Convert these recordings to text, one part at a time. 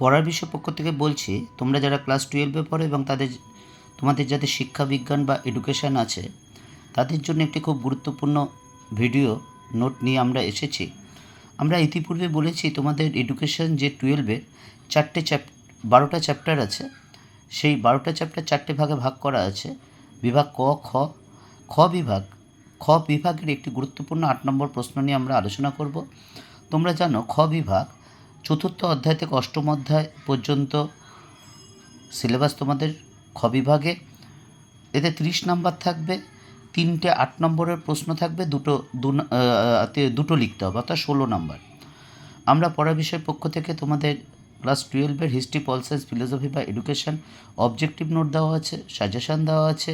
পড়ার বিষয় পক্ষ থেকে বলছি, তোমরা যারা ক্লাস টুয়েলভে পড়ো এবং তাদের, তোমাদের যাদের শিক্ষা, বিজ্ঞান বা এডুকেশান আছে, তাদের জন্য একটি খুব গুরুত্বপূর্ণ ভিডিও নোট নিয়ে আমরা এসেছি। আমরা ইতিপূর্বে বলেছি, তোমাদের এডুকেশন যে টুয়েলভের চারটে চ্যাপ বারোটা চ্যাপ্টার আছে, সেই বারোটা চ্যাপ্টার চারটে ভাগে ভাগ করা আছে। বিভাগ ক, খ খ বিভাগ, খ বিভাগের একটি গুরুত্বপূর্ণ আট নম্বর প্রশ্ন নিয়ে আমরা আলোচনা করব। তোমরা জানো, খ বিভাগ চতুর্থ অধ্যায় থেকে অষ্টম অধ্যায় পর্যন্ত সিলেবাস তোমাদের খ বিভাগে। এতে তিরিশ নাম্বার থাকবে, তিনটে আট নম্বরের প্রশ্ন থাকবে, দুটো দুটো লিখতে হবে, অর্থাৎ ষোলো নাম্বার। আমরা পড়া বিষয়ের পক্ষ থেকে তোমাদের ক্লাস টুয়েলভের হিস্ট্রি পল সায়েন্স, ফিলোসফি বা এডুকেশন অবজেক্টিভ নোট দেওয়া আছে, সাজেশান দেওয়া আছে।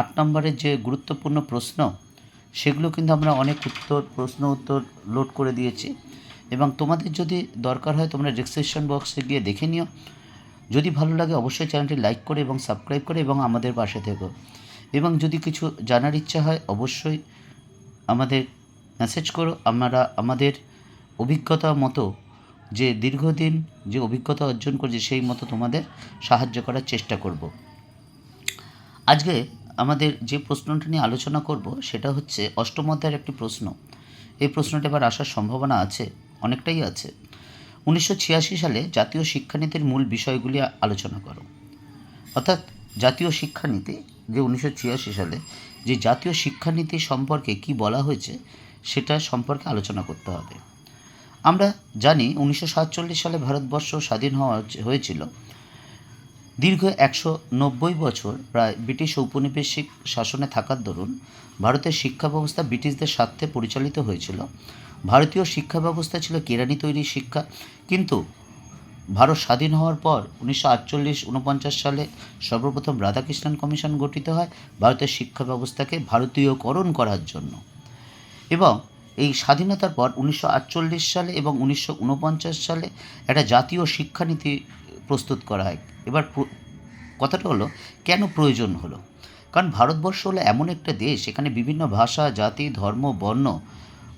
আট নম্বরের যে গুরুত্বপূর্ণ প্রশ্ন, সেগুলো কিন্তু আমরা অনেক উত্তর, প্রশ্ন উত্তর লোড করে দিয়েছি। এবং তোমাদের যদি দরকার হয় তোমরা ডিসক্রিপশন বক্সে গিয়ে দেখে নিও। যদি ভালো লাগে অবশ্যই চ্যানেলটি লাইক করে এবং সাবস্ক্রাইব করে এবং আমাদের পাশে থেকো। এবং যদি কিছু জানার ইচ্ছা হয় অবশ্যই আমাদের মেসেজ করো। আমরা, আমাদের অভিজ্ঞতা মতো যে দীর্ঘদিন যে অভিজ্ঞতা অর্জন করেছি সেই মতো তোমাদের সাহায্য করার চেষ্টা করব। আজকে আমাদের যে প্রশ্নটা নিয়ে আলোচনা করব সেটা হচ্ছে অষ্টম অধ্যায়ের একটি প্রশ্ন। এই প্রশ্নটা এবার আসার সম্ভাবনা আছে। অনেকটাই আছে। উনিশশো ছিয়াশি সালে জাতীয় শিক্ষানীতির মূল বিষয়গুলি আলোচনা করো। অর্থাৎ জাতীয় শিক্ষানীতি, যে উনিশশো ছিয়াশি সালে যে জাতীয় শিক্ষানীতি সম্পর্কে কি বলা হয়েছে, সেটা সম্পর্কে আলোচনা করতে হবে। আমরা জানি উনিশশো সাতচল্লিশ সালে ভারতবর্ষ স্বাধীন হওয়া হয়েছিল। দীর্ঘ একশো নব্বই বছর প্রায় ব্রিটিশ ঔপনিবেশিক শাসনে থাকার দরুন ভারতের শিক্ষা ব্যবস্থা ব্রিটিশদের স্বার্থে পরিচালিত হয়েছিল। ভারতীয় শিক্ষা ব্যবস্থা ছিল কেরানি তৈরি শিক্ষা, কিন্তু ভারত স্বাধীন হওয়ার পর উনিশশো আটচল্লিশ উনপঞ্চাশ সালে সর্বপ্রথম রাধাকৃষ্ণন কমিশন গঠিত হয় ভারতের শিক্ষা ব্যবস্থাকে ভারতীয়করণ করার জন্য। এবং এই স্বাধীনতার পর উনিশশো আটচল্লিশ সালে এবং উনিশশো উনপঞ্চাশ সালে একটা জাতীয় শিক্ষানীতি প্রস্তুত করা হয়। এবার কথাটা হলো, কেন প্রয়োজন হলো? কারণ ভারতবর্ষ হলো এমন একটা দেশ, এখানে বিভিন্ন ভাষা, জাতি, ধর্ম, বর্ণ,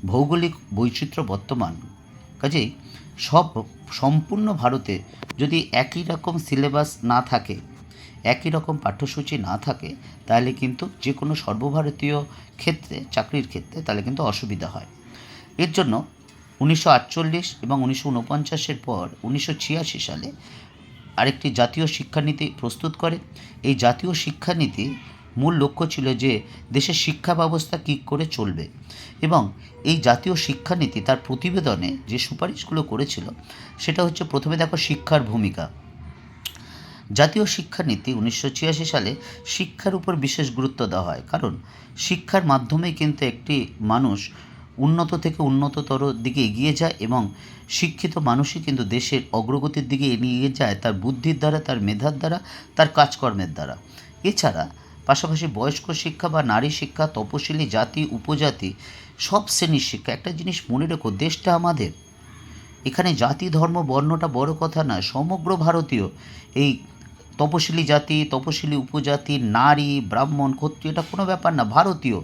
ভৌগোলিক বৈচিত্র্য বর্তমান। কাজেই সব সম্পূর্ণ ভারতে যদি একই রকম সিলেবাস না থাকে, একই রকম পাঠ্যসূচি না থাকে, তাহলে কিন্তু যে কোনো সর্বভারতীয় ক্ষেত্রে, চাকরির ক্ষেত্রে তাহলে কিন্তু অসুবিধা হয়। এর জন্য উনিশশো আটচল্লিশ এবং উনিশশো পর, উনিশশো ছিয়াশি সালে আরেকটি জাতীয় শিক্ষানীতি প্রস্তুত করে। এই জাতীয় শিক্ষানীতি মূল লক্ষ্য ছিল যে দেশের শিক্ষা ব্যবস্থা কী করে চলবে এবং এই জাতীয় শিক্ষানীতি তার প্রতিবেদনে যে সুপারিশগুলো করেছিল, সেটা হচ্ছে প্রথমে দেখো শিক্ষার ভূমিকা। জাতীয় শিক্ষানীতি উনিশশো ছিয়াশি সালে শিক্ষার উপর বিশেষ গুরুত্ব দেওয়া হয়। কারণ শিক্ষার মাধ্যমেই কিন্তু একটি মানুষ উন্নত থেকে উন্নততর দিকে এগিয়ে যায় এবং শিক্ষিত মানুষই কিন্তু দেশের অগ্রগতির দিকে এগিয়ে যায় তার বুদ্ধির দ্বারা, তার মেধার দ্বারা, তার কাজকর্মের দ্বারা। এছাড়া পাশাপাশি বয়স্ক শিক্ষা বা নারী শিক্ষা, তপশিলি জাতি, উপজাতি, সব শ্রেণির শিক্ষা। একটা জিনিস মনে রেখো, দেশটা আমাদের। এখানে জাতি, ধর্ম, বর্ণটা বড় কথা না সমগ্র ভারতীয় এই তপশিলি জাতি, তপশিলি উপজাতি, নারী, ব্রাহ্মণ, ক্ষত্রিয়, এটা কোনো ব্যাপার না, ভারতীয়।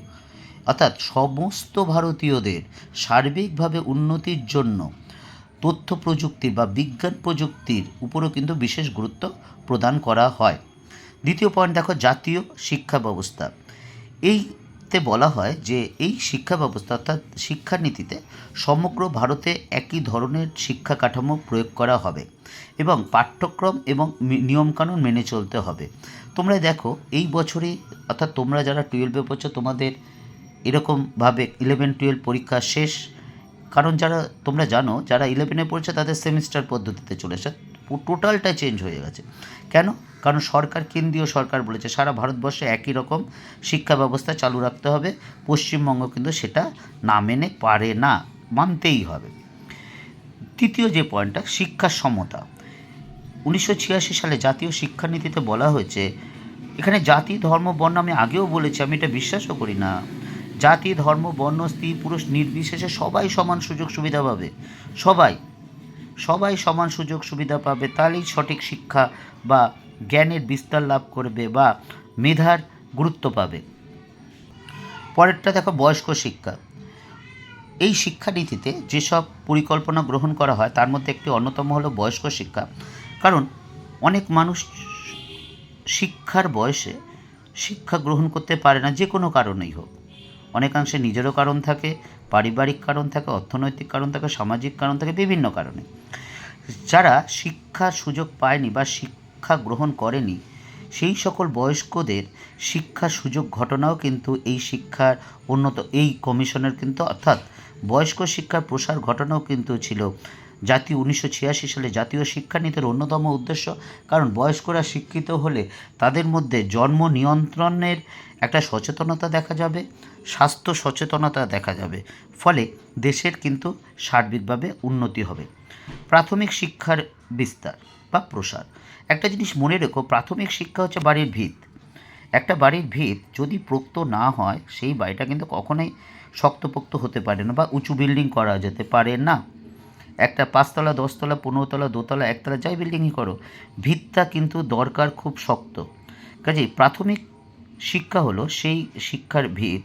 অর্থাৎ সমস্ত ভারতীয়দের সার্বিকভাবে উন্নতির জন্য তথ্য প্রযুক্তি বা বিজ্ঞান প্রযুক্তির উপরও কিন্তু বিশেষ গুরুত্ব প্রদান করা হয়। দ্বিতীয় পয়েন্ট দেখো, জাতীয় শিক্ষা ব্যবস্থা। এইতে বলা হয় যে এই শিক্ষা ব্যবস্থা অর্থাৎ শিক্ষানীতিতে সমগ্র ভারতে একই ধরনের শিক্ষা কাঠামো প্রয়োগ করা হবে এবং পাঠ্যক্রম এবং নিয়মকানুন মেনে চলতে হবে। তোমরা দেখো, এই বছরই অর্থাৎ তোমরা যারা টুয়েলভে পড়ছো, তোমাদের এরকমভাবে ইলেভেন টুয়েলভ পরীক্ষা শেষ। কারণ যারা, তোমরা জানো, যারা ইলেভেনে পড়ছে, তাদের সেমিস্টার পদ্ধতিতে চলেছে। টোটালটা চেঞ্জ হয়ে গেছে। কেন? কারণ সরকার, কেন্দ্রীয় সরকার বলেছে, সারা ভারতবর্ষে একই রকম শিক্ষা ব্যবস্থা চালু রাখতে হবে। পশ্চিমবঙ্গ কিন্তু সেটা না মেনে পারে না, মানতেই হবে। তৃতীয় যে পয়েন্টটা, শিক্ষার সমতা। উনিশশো ছিয়াশি সালে জাতীয় শিক্ষানীতিতে বলা হয়েছে, এখানে জাতি, ধর্ম, বর্ণ আমি আগেও বলেছি, আমি এটা বিশ্বাসও করি না। জাতি, ধর্ম, বর্ণ, স্ত্রী, পুরুষ নির্বিশেষে সবাই সমান সুযোগ সুবিধা পাবে। সবাই সবাই সমান সুযোগ সুবিধা পাবে তাহলেই সঠিক শিক্ষা বা জ্ঞানের বিস্তার লাভ করবে বা মেধার গুরুত্ব পাবে। পরেরটা দেখো বয়স্ক শিক্ষা। এই শিক্ষানীতিতে যেসব পরিকল্পনা গ্রহণ করা হয়, তার মধ্যে একটি অন্যতম হলো বয়স্ক শিক্ষা। কারণ অনেক মানুষ শিক্ষার বয়সে শিক্ষা গ্রহণ করতে পারে না, যে কোনো কারণেই হোক। অনেকাংশে নিজেরও কারণ থাকে, পারিবারিক কারণ থাকে, অর্থনৈতিক কারণ থাকে, সামাজিক কারণ থাকে, বিভিন্ন কারণে। যারা শিক্ষার সুযোগ পায়নি বা শিক্ষা গ্রহণ করেনি, সেই সকল বয়স্কদের শিক্ষার সুযোগ ঘটনাও কিন্তু এই শিক্ষার উন্নত, এই কমিশনের কিন্তু, অর্থাৎ বয়স্ক শিক্ষার প্রসার ঘটনাও কিন্তু ছিল। জাতীয় উনিশশো ছিয়াশি সালে জাতীয় শিক্ষানীতির অন্যতম উদ্দেশ্য, কারণ বয়স্করা শিক্ষিত হলে তাদের মধ্যে জন্ম নিয়ন্ত্রণের একটা সচেতনতা দেখা যাবে। স্বাস্থ্য সচেতনতা দেখা যাবে। ফলে দেশের কিন্তু সার্বিকভাবে উন্নতি হবে। প্রাথমিক শিক্ষার বিস্তার বা প্রসার। একটা জিনিস মনে রেখো, প্রাথমিক শিক্ষা হচ্ছে বাড়ির ভিত। একটা বাড়ির ভিত যদি পোক্ত না হয়, সেই বাড়িটা কিন্তু কখনোই শক্তপোক্ত হতে পারে না বা উঁচু বিল্ডিং করা যেতে পারে না। একটা পাঁচতলা, দশতলা, পনেরোতলা, দোতলা, একতলা যাই বিল্ডিংই করো, ভিতটা কিন্তু দরকার খুব শক্ত। কাজেই প্রাথমিক শিক্ষা হলো সেই শিক্ষার ভিত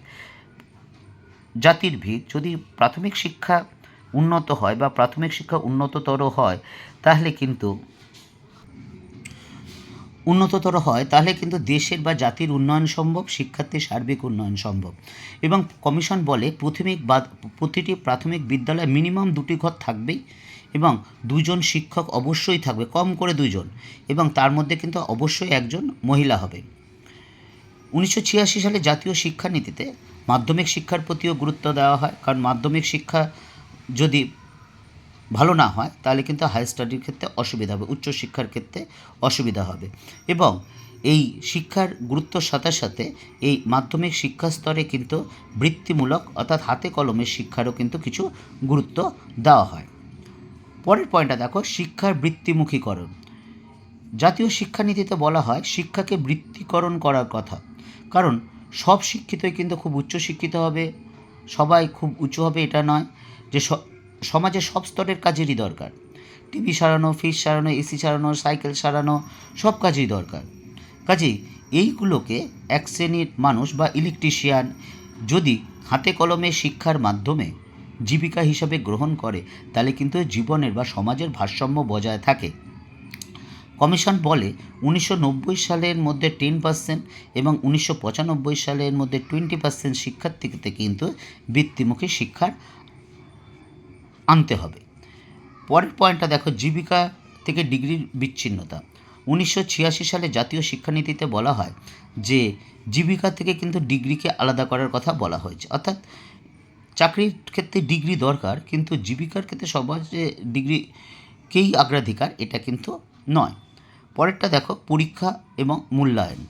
জাতির ভিত যদি প্রাথমিক শিক্ষা উন্নত হয় বা প্রাথমিক শিক্ষা উন্নততর হয়, তাহলে কিন্তু উন্নততর হয়, তাহলে কিন্তু দেশের বা জাতির উন্নয়ন সম্ভব, শিক্ষার্থীর সার্বিক উন্নয়ন সম্ভব। এবং কমিশন বলে প্রাথমিক বা প্রতিটি প্রাথমিক বিদ্যালয়ে মিনিমাম দুটি ঘর থাকবেই এবং দুজন শিক্ষক অবশ্যই থাকবে, কম করে দুজন। এবং তার মধ্যে কিন্তু অবশ্যই একজন মহিলা হবে। উনিশশো ছিয়াশি সালে জাতীয় শিক্ষানীতিতে মাধ্যমিক শিক্ষার প্রতিও গুরুত্ব দেওয়া হয়। কারণ মাধ্যমিক শিক্ষা যদি ভালো না হয়, তাহলে কিন্তু হাই স্টাডির ক্ষেত্রে অসুবিধা হবে উচ্চশিক্ষার ক্ষেত্রে অসুবিধা হবে। এবং এই শিক্ষার গুরুত্বর সাথে সাথে এই মাধ্যমিক শিক্ষা স্তরে কিন্তু বৃত্তিমূলক অর্থাৎ হাতে কলমের শিক্ষারও কিন্তু কিছু গুরুত্ব দেওয়া হয়। পরের পয়েন্টটা দেখো, শিক্ষার বৃত্তিমুখীকরণ। জাতীয় শিক্ষানীতিতে বলা হয়, শিক্ষাকে বৃত্তিকরণ করার কথা। কারণ সব শিক্ষিতই কিন্তু খুব উচ্চ শিক্ষিত হবে, সবাই খুব উঁচু হবে এটা নয় যে সমাজে সব স্তরের কাজেরই দরকার। টিভি সারানো, ফ্রিজ সারানো, এসি সারানো, সাইকেল সারানো, সব কাজেই দরকার। কাজেই এইগুলোকে এক শ্রেণির মানুষ বা ইলেকট্রিশিয়ান যদি হাতে কলমে শিক্ষার মাধ্যমে জীবিকা হিসাবে গ্রহণ করে, তাহলে কিন্তু জীবনের বা সমাজের ভারসাম্য বজায় থাকে। কমিশন বলে উনিশশো নব্বই সালের মধ্যে টেন পার্সেন্ট এবং উনিশশো পঁচানব্বই সালের মধ্যে টোয়েন্টি পার্সেন্ট শিক্ষার্থীকে কিন্তু বৃত্তিমুখী শিক্ষার আনতে হবে। পরের পয়েন্টটা দেখো, জীবিকা থেকে ডিগ্রির বিচ্ছিন্নতা। উনিশশো ছিয়াশি সালে জাতীয় শিক্ষানীতিতে বলা হয় যে জীবিকা থেকে কিন্তু ডিগ্রিকে আলাদা করার কথা বলা হয়েছে। অর্থাৎ চাকরির ক্ষেত্রে ডিগ্রি দরকার, কিন্তু জীবিকার ক্ষেত্রে সমাজে ডিগ্রিকেই অগ্রাধিকার এটা কিন্তু নয়। পরেরটা দেখো, পরীক্ষা এবং মূল্যায়ন।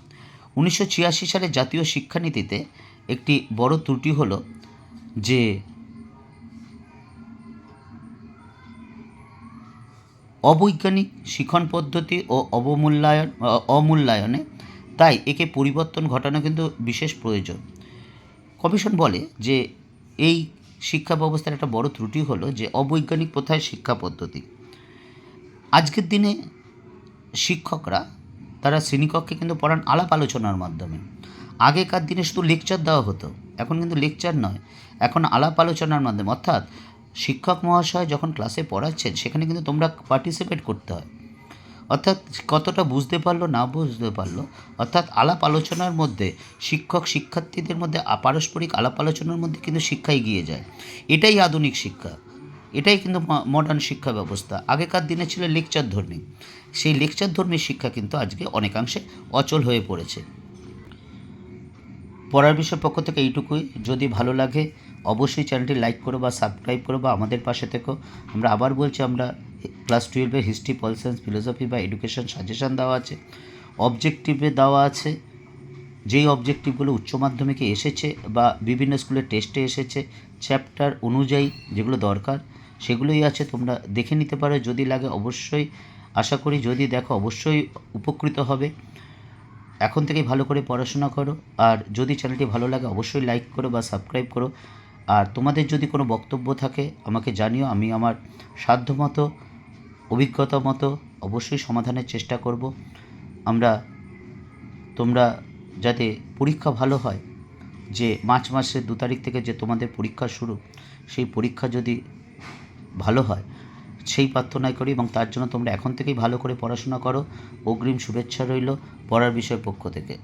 উনিশশো ছিয়াশি সালে জাতীয় শিক্ষানীতিতে একটি বড় ত্রুটি হলো যে অবৈজ্ঞানিক শিখন পদ্ধতি ও অবমূল্যায়ন অমূল্যায়নে তাই একে পরিবর্তন ঘটানো কিন্তু বিশেষ প্রয়োজন। কমিশন বলে যে এই শিক্ষা ব্যবস্থার একটা বড় ত্রুটি হলো যে অবৈজ্ঞানিক প্রথায় শিক্ষা পদ্ধতি। আজকের দিনে শিক্ষকরা, তারা শ্রেণীকক্ষে কিন্তু পড়ান আলাপ আলোচনার মাধ্যমে। আগেকার দিনে শুধু লেকচার দেওয়া হতো, এখন কিন্তু লেকচার নয়, এখন আলাপ আলোচনার মাধ্যমে। অর্থাৎ শিক্ষক মহাশয় যখন ক্লাসে পড়াচ্ছেন, সেখানে কিন্তু তোমরা পার্টিসিপেট করতে হয়। অর্থাৎ কতটা বুঝতে পারল, না বুঝতে পারল, অর্থাৎ আলাপ আলোচনার মধ্যে শিক্ষক শিক্ষার্থীদের মধ্যে পারস্পরিক আলাপ আলোচনার মধ্যে কিন্তু শিক্ষা এগিয়ে যায়। এটাই আধুনিক শিক্ষা। এটাই কিন্তু মডার্ন শিক্ষা ব্যবস্থা। আগেকার দিনে ছিল লেকচার ধর্মী সেই লেকচার ধর্মী শিক্ষা কিন্তু আজকে অনেকাংশে অচল হয়ে পড়েছে। পড়ার বিষয়ের পক্ষ থেকে এইটুকুই। যদি ভালো লাগে, অবশ্যই চ্যানেলটি লাইক করো বা সাবস্ক্রাইব করো বা আমাদের পাশে থেকো। আমরা আবার বলছি, আমরা ক্লাস টুয়েলভের হিস্ট্রি, পল সায়েন্স, ফিলোসফি বা এডুকেশন সাজেশন দেওয়া আছে। অবজেক্টিভে দেওয়া আছে। যেই অবজেক্টিভগুলো উচ্চ মাধ্যমিকে এসেছে বা বিভিন্ন স্কুলের টেস্টে এসেছে চ্যাপ্টার অনুযায়ী যেগুলো দরকার সেগুলোই আছে, তোমরা দেখে নিতে পারো। যদি লাগে অবশ্যই, আশা করি যদি দেখো, অবশ্যই উপকৃত হবে। এখন থেকেই ভালো করে পড়াশোনা করো। আর যদি চ্যানেলটি ভালো লাগে, অবশ্যই লাইক করো বা সাবস্ক্রাইব করো। আর তোমাদের যদি কোনো বক্তব্য থাকে, আমাকে জানিও। আমি আমার সাধ্যমতো, অভিজ্ঞতা মতো অবশ্যই সমাধানের চেষ্টা করব। আমরা, তোমরা যাতে পরীক্ষা ভালো হয়, যে মার্চ মাসের দু তারিখ থেকে যে তোমাদের পরীক্ষা শুরু, সেই পরীক্ষা যদি ভালো হয়, সেই প্রার্থনাই করি এবং তার জন্য তোমরা এখন থেকেই ভালো করে পড়াশোনা করো। অগ্রিম শুভেচ্ছা রইল পড়ার বিষয়ের পক্ষ থেকে।